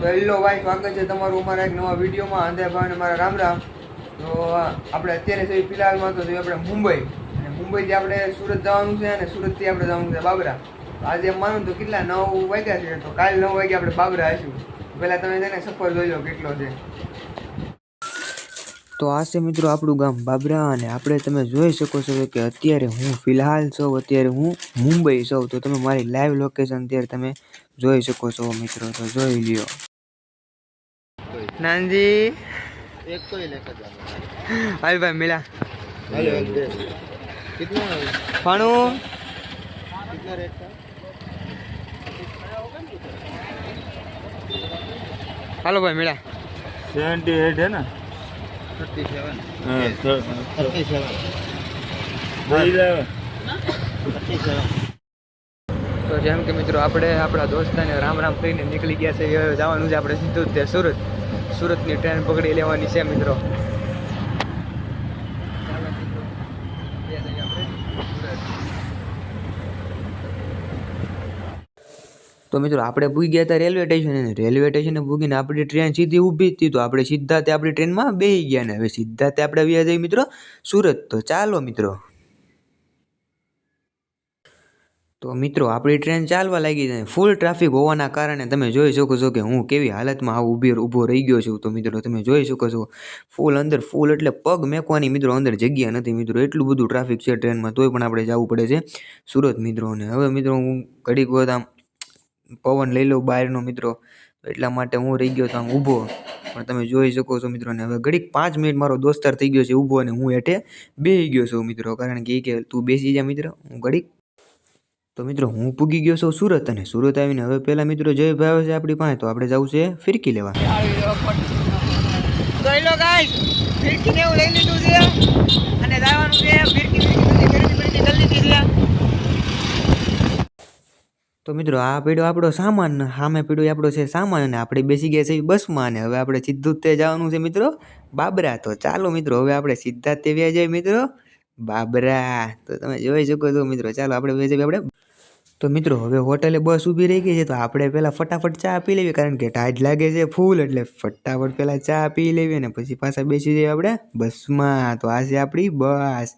તો હેલો ભાઈ, સ્વાગત છે તમારું અમારા એક નવા વિડીયોમાં. અંધેભાઈ મારા રામ રામ. તો આપણે અત્યારે છે ફિલહાલમાં, તો આપણે મુંબઈ. અને મુંબઈથી આપણે સુરત જવાનું છે અને સુરતથી આપણે જવાનું છે બાબરા. આજે એમ માનું તો કેટલા, નવ વાગ્યા છે? તો કાલ નવ વાગે આપણે બાબરા આવીશું. પહેલાં તમે છે ને સફર જોઈ લો કેટલો છે. તો આ છે મિત્રો આપણું ગામ બાબરા, અને આપણે તમે જોઈ શકો છો કે અત્યારે હું ફિલહાલ છું, અત્યારે હું મુંબઈ છું. તો તમે મારી લાઈવ લોકેશન અત્યારે તમે જોઈ શકો છો મિત્રો, તો જોઈ લ્યો. નાનજી एक तो ही लेकर जाना હાલ ભાઈ મિલા हेलो एक दे कितना પાણું कितना रेट का હાલો ભાઈ મિલા सेवेंटी एट है ना थर्टी सेवन हाँ, तो- थर्टी सेवन वही लाओ। थर्टी सेवन તો જેમ કે મિત્રો આપણે આપણા દોસ્તાને રામ રામ કહીને નીકળી ગયા છે હવે જવાનું છે આપણે સીધું જ તે સુરત સુરતની ટ્રેન પકડી લેવાની છે, મિત્રો. તો મિત્રો, આપણે પૂગી ગયા હતા રેલવે સ્ટેશન રેલવે સ્ટેશને પૂગીને આપણી ટ્રેન સીધી ઊભી હતી. તો આપણે સીધા તે આપણી ટ્રેનમાં બેસી ગયા ને. હવે સીધા તે આપણે વ્યા જઈએ, મિત્રો. સુરત. તો ચાલો, મિત્રો. તો મિત્રો, આપણી ટ્રેન ચાલવા લાગી છે ફૂલ ટ્રાફિક હોવાના કારણે તમે જોઈ શકો છો કે હું કેવી હાલતમાં આવું ઊભી ઊભો રહી ગયો છું. તો મિત્રો, તમે જોઈ શકો છો ફૂલ અંદર ફૂલ એટલે પગ મેકવાની મિત્રો અંદર જગ્યા નથી મિત્રો. એટલું બધું ટ્રાફિક છે ટ્રેનમાં, તોય પણ આપણે જવું પડે છે સુરત મિત્રો. ને હવે મિત્રો, હું ઘડીક વખત આમ પવન લઈ લઉં બહારનો મિત્રો. એટલા માટે હું રહી ગયો તો આમ ઊભો. પણ તમે જોઈ શકો છો મિત્રો ને હવે ઘડીક પાંચ મિનિટ મારો દોસ્તાર થઈ ગયો છે ઊભો અને હું હેઠે બેસી ગયો છું મિત્રો. કારણ કે એ કે તું બેસી જા મિત્ર. હું ઘડીક તો મિત્રો હું પૂગી ગયો છું સુરત અને સુરત આવીને હવે પહેલાં મિત્રો જયભાઈ આવે છે આપણી પાસે. તો આપણે જવું છે ફિરકી લેવા. જોઈ લો ગાઈસ ફિરકી ને એવું લઈ લીધું છે. અને જવાનું છે ફિરકી ફિરકી ફિરકી ફિરકી છે. તો મિત્રો આ પીડો આપણો સામાન સામે પીડો આપણો છે સામાન અને આપણે બેસી ગયા છે બસમાં અને હવે આપણે સીધું તે જવાનું છે મિત્રો બાબરા. તો ચાલો મિત્રો હવે આપણે સીધા તે વ્યા જાય મિત્રો બાબરા. તો તમે જોઈ શકો છો મિત્રો ચાલો આપણે જઈએ આપણે તો મિત્રો, હવે હોટલે બસ ઊભી રહી ગઈ છે, તો આપણે પહેલાં ફટાફટ ચા પી લેવી, કારણ કે ટાઈટ લાગે છે ફૂલ, એટલે ફટાફટ પહેલાં ચા પી લેવી અને પછી પાછા બેસી જઈએ આપણે બસમાં. તો આ છે આપણી બસ.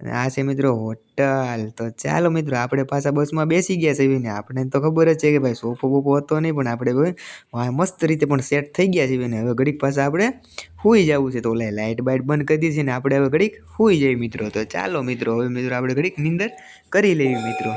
અને આ છે મિત્રો હોટલ. તો ચાલો મિત્રો, આપણે પાછા બસમાં બેસી ગયા છીએ ને આપણે તો ખબર જ છે કે ભાઈ સોફો બોફો હતો નહીં, પણ આપણે મસ્ત રીતે પણ સેટ થઈ ગયા છીએ ને હવે ઘડીક પાછા આપણે સૂઈ જવું છે. તો ઓલા લાઇટ બાઇટ બંધ કરી દીધી ને આપણે હવે ઘડીક સૂઈ જઈએ મિત્રો. તો ચાલો મિત્રો, હવે મિત્રો આપણે ઘડીક નિંદર કરી લેવી મિત્રો.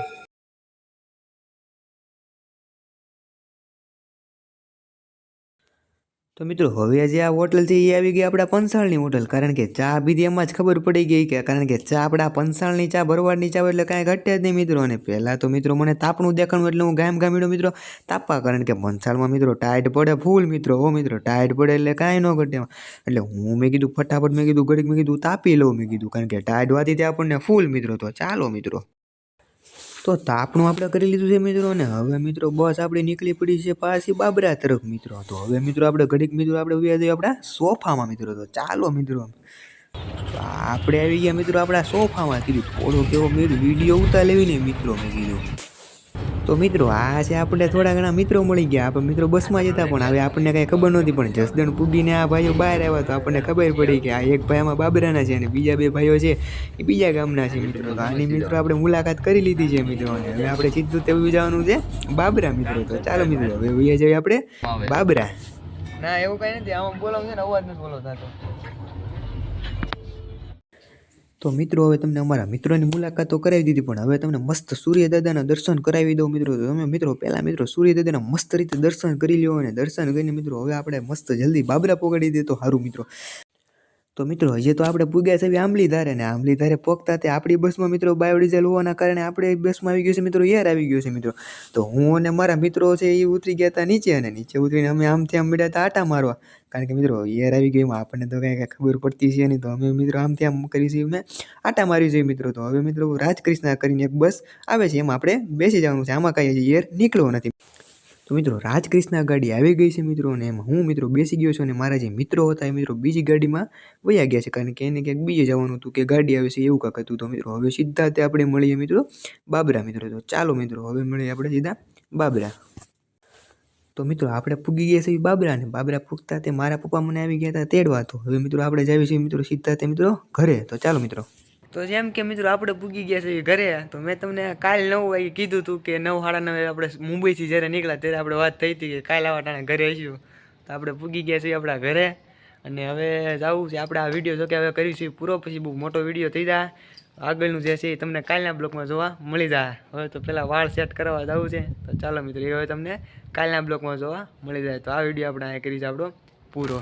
તો મિત્રો, હવે જે આ હોટલ છે એ આવી ગઈ આપણા પંસાળની હોટલ. કારણ કે ચા પીધી એમાં જ ખબર પડી ગઈ કે, કારણ કે ચા આપણા પંસાળની ચા ભરવાડની ચા એટલે કાંઈ ઘટે જ નહીં મિત્રો. અને પહેલાં તો મિત્રો, મને તાપણું દેખાણું એટલે હું ગામ ગામીડો મિત્રો તાપવા, કારણ કે પંસાળમાં મિત્રો ટાઈટ પડે ફૂલ મિત્રો. હો મિત્રો, ટાઈટ પડે એટલે કાંઈ ન ઘટે. એટલે હું મેં કીધું, ફટાફટ મેં કીધું, ઘડીક મેં કીધું, તાપી લઉં મેં કીધું. કારણ કે ટાઈટ વાતી ત્યાં આપણને ફૂલ મિત્રો. તો ચાલો મિત્રો. તો તાપણું આપણે કરી લીધું છે મિત્રો, અને હવે મિત્રો બસ આપણે નીકળી પડી છે પાછી બાબરા તરફ મિત્રો. તો હવે મિત્રો આપણે ઘડીક મિત્રો આપણે વ્યા જઈએ આપણા સોફામાં મિત્રો. તો ચાલો મિત્રો. આપણે આવી ગયા મિત્રો આપણા સોફામાં કીધું થોડો કેવો મેં વીડિયો ઉતાર લેવી ને મિત્રો મેં કીધું. તો મિત્રો, આ છે આપણે થોડા ઘણા મિત્રો મળી ગયા. આપણે મિત્રો બસમાં જતા પણ હવે આપણને કાંઈ ખબર નહોતી પણ જસદણ પૂગીને આ ભાઈઓ બહાર આવ્યા તો આપણને ખબર પડી કે આ એક ભાઈ આમાં બાબરાના છે અને બીજા બે ભાઈઓ છે એ બીજા ગામના છે મિત્રો. તો આની મિત્રો આપણે મુલાકાત કરી લીધી છે મિત્રો અને હવે આપણે સીધું તેવું જવાનું છે બાબરા મિત્રો. તો ચાલો મિત્રો, હવે જઈએ આપણે બાબરા. ના, એવું કઈ નથી. આમાં બોલાવું છે ને, અવાજ નથી બોલો થતો. તો મિત્રો, હવે તમને અમારા મિત્રોની મુલાકાતો કરાવી દીધી, પણ હવે તમને મસ્ત સૂર્ય દાદાના દર્શન કરાવી દઉં મિત્રો. તો તમે મિત્રો, પહેલાં મિત્રો સૂર્ય દાદાના મસ્ત રીતે દર્શન કરી લ્યો અને દર્શન કરીને મિત્રો, હવે આપણે મસ્ત જલ્દી બાબરા પકડી દે તો સારું મિત્રો. તો મિત્રો, હજી તો આપણે પૂગ્યા છે આંબલી ધારે ને આંબલી ધારે પગતા તે આપણી બસમાં મિત્રો બાયોડીઝલ હોવાના કારણે આપણે બસમાં આવી ગયું છે મિત્રો, યાર આવી ગયું છે મિત્રો. તો હું અને મારા મિત્રો છે એ ઉતરી ગયા હતા નીચે અને નીચે ઉતરીને અમે આમથી આમ મળ્યા હતા આટા મારવા. કારણ કે મિત્રો, યાર આવી ગયું આપણને તો કાંઈ કંઈ ખબર પડતી છે નહીં. તો અમે મિત્રો આમથી આમ કરી છીએ અમે આટા મારી જોઈએ મિત્રો. તો હવે મિત્રો રાજકૃષ્ણ કરીને એક બસ આવે છે, એમાં આપણે બેસી જવાનું છે. આમાં કાંઈ હજી એર નીકળ્યો નથી. તો મિત્રો, રાજકૃષ્ણ ગાડી આવી ગઈ છે મિત્રો અને એમાં હું મિત્રો બેસી ગયો છું અને મારા જે મિત્રો હતા એ મિત્રો બીજી ગાડીમાં વયા ગયા છે. કારણ કે એને ક્યાંક બીજે જવાનું હતું કે ગાડી આવે છે એવું કાંક હતું. તો મિત્રો, હવે સીધા તે આપણે મળીએ મિત્રો બાબરા મિત્રો. તો ચાલો મિત્રો, હવે મળીએ આપણે સીધા બાબરા. તો મિત્રો, આપણે પૂગી ગયા છીએ બાબરાને બાબરા પૂગતા તે મારા પપ્પા મને આવી ગયા હતા તેડવા. તો હવે મિત્રો, આપણે જઈએ છીએ મિત્રો સીધા તે મિત્રો ઘરે. તો ચાલો મિત્રો. તો જેમ કે મિત્રો આપણે પૂગી ગયા છીએ ઘરે, તો મેં તમને કાલ નવ વાગે કીધું હતું કે નવ સાડા નવે આપણે મુંબઈથી જ્યારે નીકળ્યા ત્યારે આપણે વાત થઈ હતી કે કાલ આવા ઘરે આવીશું. તો આપણે પૂગી ગયા છીએ આપણા ઘરે અને હવે જવું છે. આપણે આ વીડિયો જો કે હવે કરીશું પૂરો, પછી બહુ મોટો વીડિયો થઈ જાય. આગળનું જે છે એ તમને કાલના બ્લોકમાં જોવા મળી જાય. હવે તો પહેલાં વાળ સેટ કરવા જવું છે. તો ચાલો મિત્રો, એ હવે તમને કાલના બ્લોકમાં જોવા મળી જાય. તો આ વીડિયો આપણે અહીંયા કરીશું આપણો પૂરો.